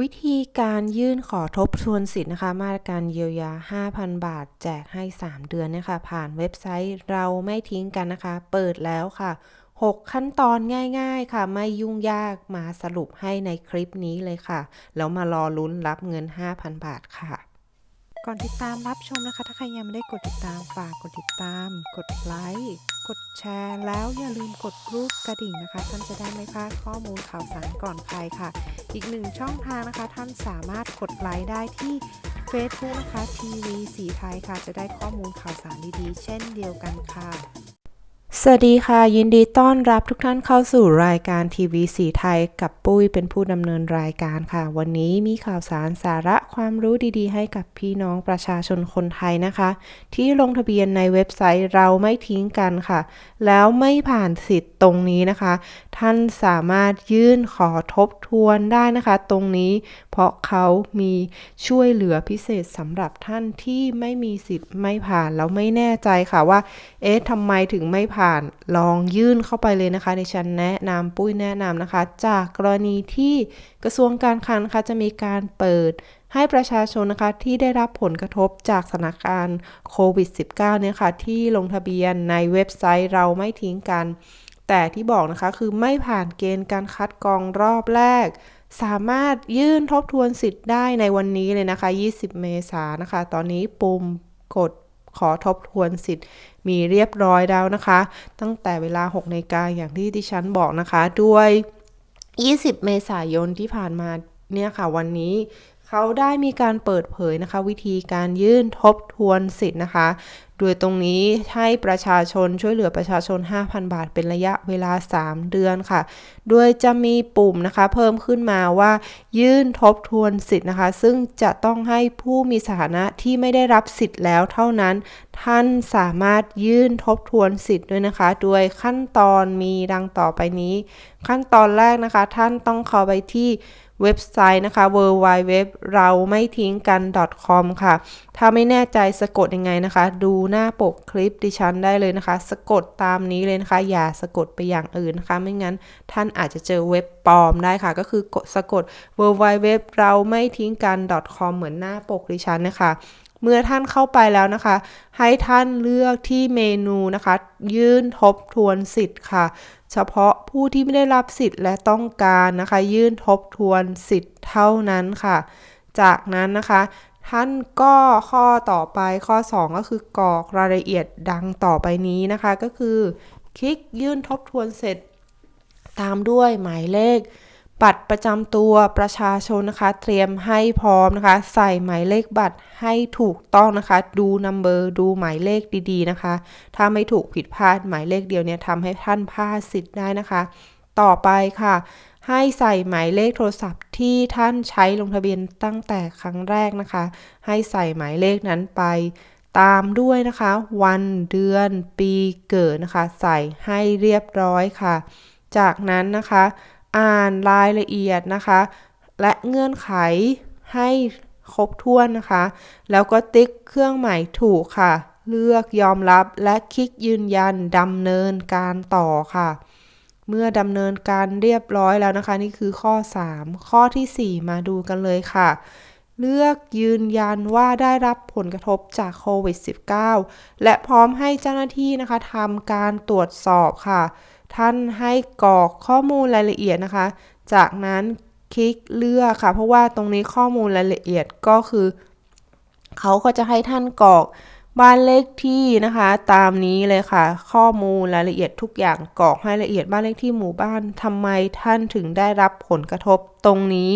วิธีการยื่นขอทบทวนสิทธิ์นะคะ มาตรการเยียวยา 5,000 บาท แจกให้ 3 เดือนเนะคะ ผ่านเว็บไซต์เราไม่ทิ้งกันนะคะ เปิดแล้วค่ะ 6 ขั้นตอนง่าย ๆ ค่ะ ไม่ยุ่งยากมาสรุปให้ในคลิปนี้เลยค่ะ แล้วมารอลุ้นรับเงิน 5,000 บาทค่ะก่อนติดตามรับชมนะคะ ถ้าใครยังไม่ได้กดติดตามฝากกดติดตาม กดไลค์ กดแชร์แล้วอย่าลืมกดรูปกระดิ่งนะคะ ท่านจะได้ไม่พลาดข้อมูลข่าวสารก่อนใครค่ะ อีกหนึ่งช่องทางนะคะ ท่านสามารถกดไลค์ได้ที่ Facebook นะคะทีวีสีไทยค่ะ จะได้ข้อมูลข่าวสารดีๆ เช่นเดียวกันค่ะ สวัสดีค่ะ ยินดีต้อนรับทุกท่านเข้าสู่รายการทีวีสีไทยกับปุ้ยเป็นผู้ดำเนินรายการค่ะ วันนี้มีข่าวสารสาระความรู้ดีๆ ให้กับพี่น้องประชาชนคนไทยนะคะ ที่ลงทะเบียนในเว็บไซต์เราไม่ทิ้งกันค่ะ แล้วไม่ผ่านสิทธิ์ตรงนี้นะคะ ท่านสามารถยื่นขอทบทวนได้นะคะ ตรงนี้เพราะเขามีช่วยเหลือพิเศษสำหรับท่านที่ไม่มีสิทธิ์ไม่ผ่านแล้วไม่แน่ใจค่ะว่า เอ๊ะทำไมถึงไม่ผ่านลองยื่นเข้าไปเลยนะคะในฉันแนะนำปุ้ยแนะนำนะคะ จากกรณีที่กระทรวงการคลังนะคะจะมีการเปิดให้ประชาชนนะคะที่ได้รับผลกระทบจากสถานการณ์โควิด -19 เนี่ยค่ะที่ลงทะเบียนในเว็บไซต์เราไม่ทิ้งกัน แต่ที่บอกนะคะคือไม่ผ่านเกณฑ์การคัดกรองรอบแรก สามารถยื่นทบทวนสิทธิ์ได้ในวันนี้เลยนะคะ 20 เมษายนนะคะ ตอนนี้ปุ่มกดขอทบทวนสิทธิ์มีเรียบร้อยแล้วนะคะ ตั้งแต่เวลา6นาฬิกาอย่างที่ดิฉันบอกนะคะ ด้วย 20 เมษายนที่ผ่านมาเนี่ยค่ะ วันนี้เขาได้มีการเปิดเผยนะคะ วิธีการยื่นทบทวนสิทธิ์นะคะ โดยตรงนี้ให้ประชาชนช่วยเหลือประชาชน 5,000 บาท เป็นระยะเวลา 3 เดือนค่ะ โดยจะมีปุ่มนะคะเพิ่มขึ้นมาว่ายื่นทบทวนสิทธิ์นะคะ ซึ่งจะต้องให้ผู้มีสถานะที่ไม่ได้รับสิทธิ์แล้วเท่านั้น ท่านสามารถยื่นทบทวนสิทธิ์ด้วยนะคะ โดยขั้นตอนมีดังต่อไปนี้ ขั้นตอนแรกนะคะ ท่านต้องเข้าไปที่ เว็บไซต์นะคะ w w w เราไม่ทิ้งกัน .com ค่ะ ถ้าไม่แน่ใจสะกดยังไงนะคะ ดูหน้าปกคลิปดิฉันได้เลยนะคะ สะกดตามนี้เลยนะคะ อย่าสะกดไปอย่างอื่นนะคะ ไม่งั้นท่านอาจจะเจอเว็บปลอมได้ค่ะ ก็คือกดสะกด w w w เราไม่ทิ้งกัน .com เหมือนหน้าปกดิฉันนะคะ เมื่อท่านเข้าไปแล้วนะคะ ให้ท่านเลือกที่เมนูนะคะ ยื่นทบทวนสิทธิ์ค่ะ เฉพาะผู้ที่ไม่ได้รับสิทธิ์และต้องการนะคะ ยื่นทบทวนสิทธิ์เท่านั้นค่ะ จากนั้นนะคะ ท่านก็ข้อต่อไปข้อ 2 ก็คือกรอกรายละเอียดดังต่อไปนี้นะคะก็คือ คลิกยื่นทบทวนเสร็จ ตามด้วยหมายเลข บัตรประจำตัวประชาชนนะคะ เตรียมให้พร้อมนะคะ ใส่หมายเลขบัตรให้ถูกต้องนะคะ ดูนัมเบอร์ดูหมายเลขดีๆนะคะ ถ้าไม่ถูกผิดพลาดหมายเลขเดียวเนี่ยทำให้ท่านพลาดสิทธิ์ได้นะคะ ต่อไปค่ะ ให้ใส่หมายเลขโทรศัพท์ที่ท่านใช้ลงทะเบียนตั้งแต่ครั้งแรกนะคะ ให้ใส่หมายเลขนั้นไปตามด้วยนะคะ วันเดือนปีเกิดนะคะ ใส่ให้เรียบร้อยค่ะ จากนั้นนะคะ อ่านรายละเอียดนะคะ และเงื่อนไขให้ครบถ้วนนะคะ แล้วก็ติ๊กเครื่องหมายถูกค่ะ เลือกยอมรับและคลิกยืนยันดำเนินการต่อค่ะ เมื่อดำเนินการเรียบร้อยแล้วนะคะ นี่คือข้อ 3 ข้อทีสี่4 มาดูกันเลยค่ะ เลือกยืนยันว่าได้รับผลกระทบจากโควิด -19 และพร้อมให้เจ้าหน้าที่นะคะทำการตรวจสอบค่ะ ท่านให้กรอกข้อมูลรายละเอียดนะคะ จากนั้นคลิกเลือกค่ะ เพราะว่าตรงนี้ข้อมูลรายละเอียดก็คือเขาก็จะให้ท่านกรอกบ้านเลขที่นะคะ ตามนี้เลยค่ะ ข้อมูลรายละเอียดทุกอย่างกรอกให้ละเอียดบ้านเลขที่หมู่บ้านทำไมท่านถึงได้รับผลกระทบตรงนี้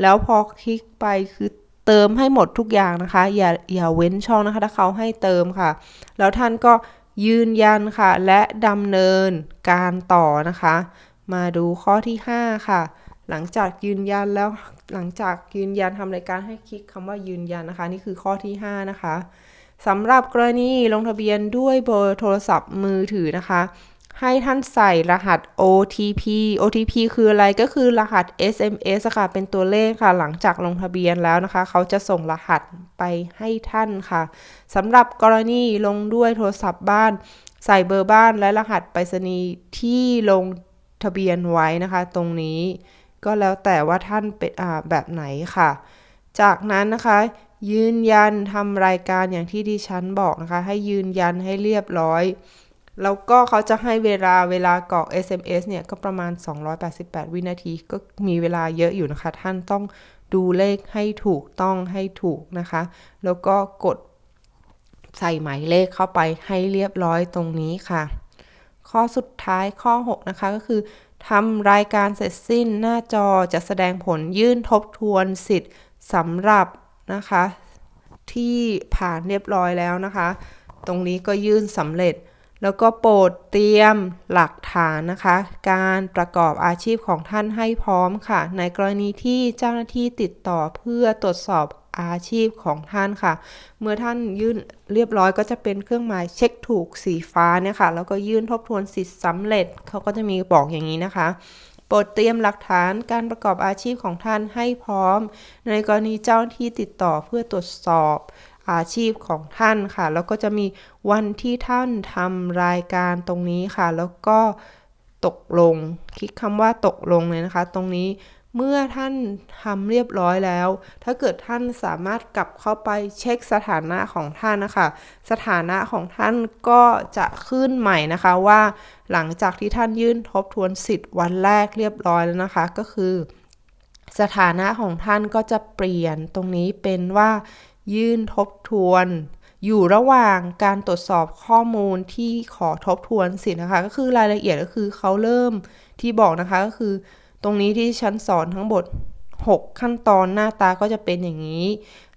แล้วพอคลิกไปคือเติมให้หมดทุกอย่างนะคะ อย่าอย่าเว้นช่องนะคะ ถ้าเขาให้เติมค่ะ แล้วท่านก็ ยืนยันค่ะ และดำเนินการต่อนะคะ มาดูข้อที่ 5 ค่ะ หลังจากยืนยันแล้วหลังจากยืนยันทำรายการให้คลิกคำว่ายืนยันนะคะ นี่คือข้อที่ 5 นะคะสำหรับกรณีลงทะเบียนด้วยเบอร์โทรศัพท์มือถือนะคะ ให้ท่านใส่รหัส OTP OTP คืออะไรก็คือรหัส SMS ค่ะเป็นตัวเลขค่ะ หลังจากลงทะเบียนแล้วนะคะ เขาจะส่งรหัสไปให้ท่านค่ะสำหรับกรณีลงด้วยโทรศัพท์บ้าน ใส่เบอร์บ้านและรหัสไปรษณีย์ที่ลงทะเบียนไว้นะคะ ตรงนี้ก็แล้วแต่ว่าท่านเป็นแบบไหนค่ะ จากนั้นนะคะยืนยันทำรายการอย่างที่ดิฉันบอกนะคะ ให้ยืนยันให้เรียบร้อย แล้วก็เขาจะให้เวลาเวลากรอก SMS เนี่ยก็ประมาณ 288 วินาที ก็มีเวลาเยอะอยู่นะคะ ท่านต้องดูเลขให้ถูกต้องให้ถูกนะคะ แล้วก็กดใส่หมายเลขเข้าไปให้เรียบร้อยตรงนี้ค่ะ ข้อสุดท้ายข้อ 6 นะคะก็คือทำรายการเสร็จสิ้นหน้าจอจะแสดงผลยื่นทบทวนสิทธิ์สำหรับนะคะ ที่ผ่านเรียบร้อยแล้วนะคะ ตรงนี้ก็ยื่นสำเร็จ แล้วก็โปรดเตรียมหลักฐานนะคะ การประกอบอาชีพของท่านให้พร้อมค่ะ ในกรณีที่เจ้าหน้าที่ติดต่อเพื่อตรวจสอบอาชีพของท่านค่ะ เมื่อท่านยื่นเรียบร้อยก็จะเป็นเครื่องหมายเช็คถูกสีฟ้าเนี่ยค่ะ แล้วก็ยื่นทบทวนสิทธิ์สำเร็จเขาก็จะมีบอกอย่างนี้นะคะ โปรดเตรียมหลักฐานการประกอบอาชีพของท่านให้พร้อม ในกรณีเจ้าหน้าที่ติดต่อเพื่อตรวจสอบ อาชีพของท่านค่ะ แล้วก็จะมีวันที่ท่านทำรายการตรงนี้ค่ะ แล้วก็ตกลง คลิกคำว่าตกลงเลยนะคะ ตรงนี้เมื่อท่านทำเรียบร้อยแล้ว ถ้าเกิดท่านสามารถกลับเข้าไปเช็คสถานะของท่านนะคะ สถานะของท่านก็จะขึ้นใหม่นะคะว่า หลังจากที่ท่านยื่นทบทวนสิทธิ์วันแรกเรียบร้อยแล้วนะคะ ก็คือ สถานะของท่านก็จะเปลี่ยนตรงนี้เป็นว่า ยื่นทบทวน อยู่ระหว่างการตรวจสอบข้อมูลที่ขอทบทวนสิทธิ์นะคะ ก็คือรายละเอียดก็คือเขาเริ่มที่บอกนะคะก็คือ ตรงนี้ที่ชั้นสอนทั้งหมด6 ขั้นตอนหน้าตาก็จะเป็นอย่างนี้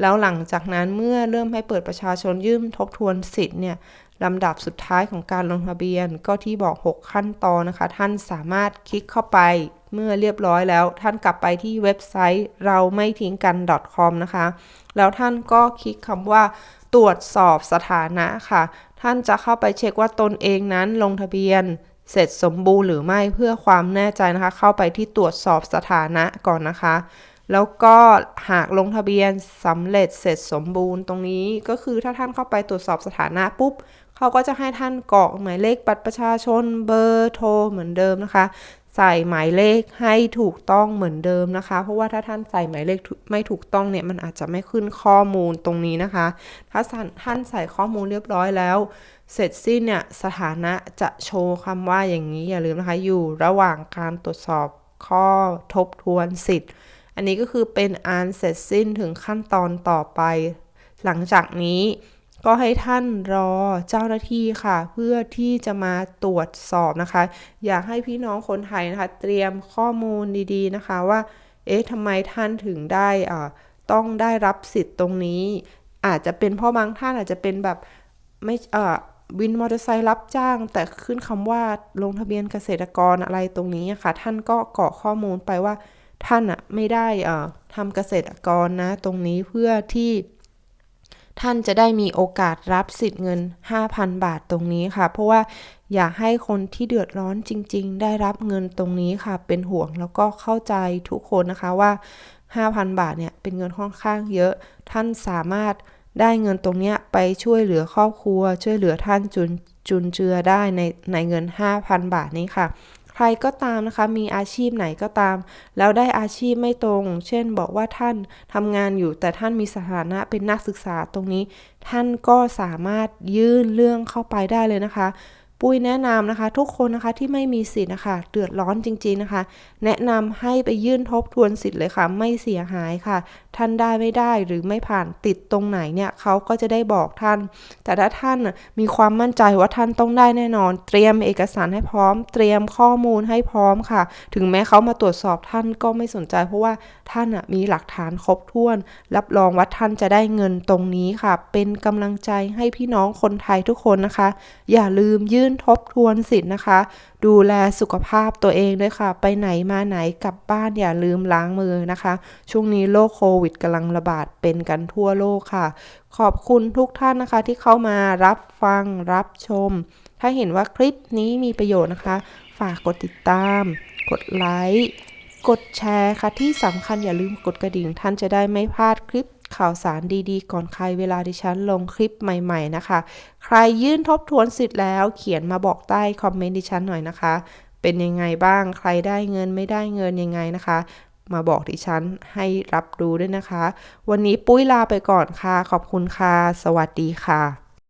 แล้วหลังจากนั้นเมื่อเริ่มให้เปิดประชาชนยื่นทบทวนสิทธิ์เนี่ยลำดับสุดท้ายของการลงทะเบียนก็ที่บอก 6 ขั้นตอนนะคะ ท่านสามารถคลิกเข้าไป เมื่อเรียบร้อยแล้ว ท่านกลับไปที่เว็บไซต์เราไม่ทิ้งกัน .com นะคะ แล้วท่านก็คลิกคำว่าตรวจสอบสถานะค่ะ ท่านจะเข้าไปเช็คว่าตนเองนั้นลงทะเบียน เสร็จสมบูรณ์หรือไม่เพื่อความแน่ใจนะคะ เข้าไปที่ตรวจสอบสถานะก่อนนะคะแล้วก็หากลงทะเบียนสำเร็จเสร็จสมบูรณ์ตรงนี้ก็คือถ้าท่านเข้าไปตรวจสอบสถานะปุ๊บ เขาก็จะให้ท่านกรอกหมายเลขบัตรประชาชนเบอร์โทรเหมือนเดิมนะคะ ใส่หมายเลขให้ถูกต้องเหมือนเดิมนะคะ เพราะว่าถ้าท่านใส่หมายเลขไม่ถูกต้องเนี่ยมันอาจจะไม่ขึ้นข้อมูลตรงนี้นะคะ ถ้าท่านใส่ข้อมูลเรียบร้อยแล้วเสร็จสิ้นเนี่ยสถานะจะโชว์คำว่าอย่างนี้อย่าลืมนะคะอยู่ระหว่างการตรวจสอบข้อทบทวนสิทธิ์ อันนี้ก็คือเป็นอันเสร็จสิ้นถึงขั้นตอนต่อไป หลังจากนี้ ก็ให้ท่านรอเจ้าหน้าที่ค่ะ เพื่อที่จะมาตรวจสอบนะคะ อยากให้พี่น้องคนไทยนะคะ เตรียมข้อมูลดีๆนะคะว่า เอ๊ะทำไมท่านถึงได้อ่าต้องได้รับสิทธิ์ตรงนี้ อาจจะเป็นเพราะบางท่านอาจจะเป็นแบบไม่เอ่อวินมอเตอร์ไซค์รับจ้าง แต่ขึ้นคำว่าลงทะเบียนเกษตรกรอะไรตรงนี้ค่ะ ท่านก็กรอกข้อมูลไปว่าท่านอะไม่ได้อ่าทำเกษตรกรนะ ตรงนี้เพื่อที่ ท่านจะได้มีโอกาสรับสิทธิ์เงิน 5,000 บาทตรงนี้ค่ะ เพราะว่าอยากให้คนที่เดือดร้อนจริง ๆ ได้รับเงินตรงนี้ค่ะ เป็นห่วงแล้วก็เข้าใจทุกคนนะคะว่า 5,000 บาทเนี่ยเป็นเงินค่อนข้างเยอะ ท่านสามารถได้เงินตรงนี้ไปช่วยเหลือครอบครัว ช่วยเหลือท่านจุนจุนเจือได้ในในเงิน 5,000 บาทนี้ค่ะ ใครก็ตามนะคะมีอาชีพไหนก็ตาม แล้วได้อาชีพไม่ตรง เช่นบอกว่าท่านทำงานอยู่ แต่ท่านมีสถานะเป็นนักศึกษาตรงนี้ ท่านก็สามารถยื่นเรื่องเข้าไปได้เลยนะคะ ปุ้ยแนะนำนะคะ ทุกคนนะคะที่ไม่มีสิทธิ์นะคะเดือดร้อนจริง ๆนะคะ แนะนำให้ไปยื่นทบทวนสิทธิ์เลยค่ะ ไม่เสียหายค่ะท่านได้ไม่ได้หรือไม่ผ่านติดตรงไหนเนี่ยเขาก็จะได้บอกท่าน แต่ถ้าท่านมีความมั่นใจว่าท่านต้องได้แน่นอน เตรียมเอกสารให้พร้อม เตรียมข้อมูลให้พร้อมค่ะ ถึงแม้เขามาตรวจสอบท่านก็ไม่สนใจ เพราะว่าท่านมีหลักฐานครบถ้วน รับรองว่าท่านจะได้เงินตรงนี้ค่ะ เป็นกำลังใจให้พี่น้องคนไทยทุกคนนะคะ อย่าลืมยื่นทบทวนสิทธิ์นะคะ ดูแลสุขภาพตัวเองด้วยค่ะ ไปไหนมาไหนกลับบ้านอย่าลืมล้างมือนะคะ ช่วงนี้โรคโควิดวิดกำลังระบาดเป็นกันทั่วโลกค่ะ ขอบคุณทุกท่านนะคะที่เข้ามารับฟังรับชม ถ้าเห็นว่าคลิปนี้มีประโยชน์นะคะ ฝากกดติดตาม กดไลค์กดแชร์ค่ะที่สำคัญอย่าลืมกดกระดิ่งท่านจะได้ไม่พลาดคลิปข่าวสารดีๆ ก่อนใครเวลาดิฉันลงคลิปใหม่ ๆนะคะ ใครยื่นทบทวนสิทธิ์แล้วเขียนมาบอกใต้คอมเมนต์ดิฉันหน่อยนะคะ เป็นยังไงบ้างใครได้เงินไม่ได้เงินยังไงนะคะ มาบอกดิฉันให้รับรู้ด้วยนะคะ วันนี้ปุ้ยลาไปก่อนค่ะ ขอบคุณค่ะ สวัสดีค่ะ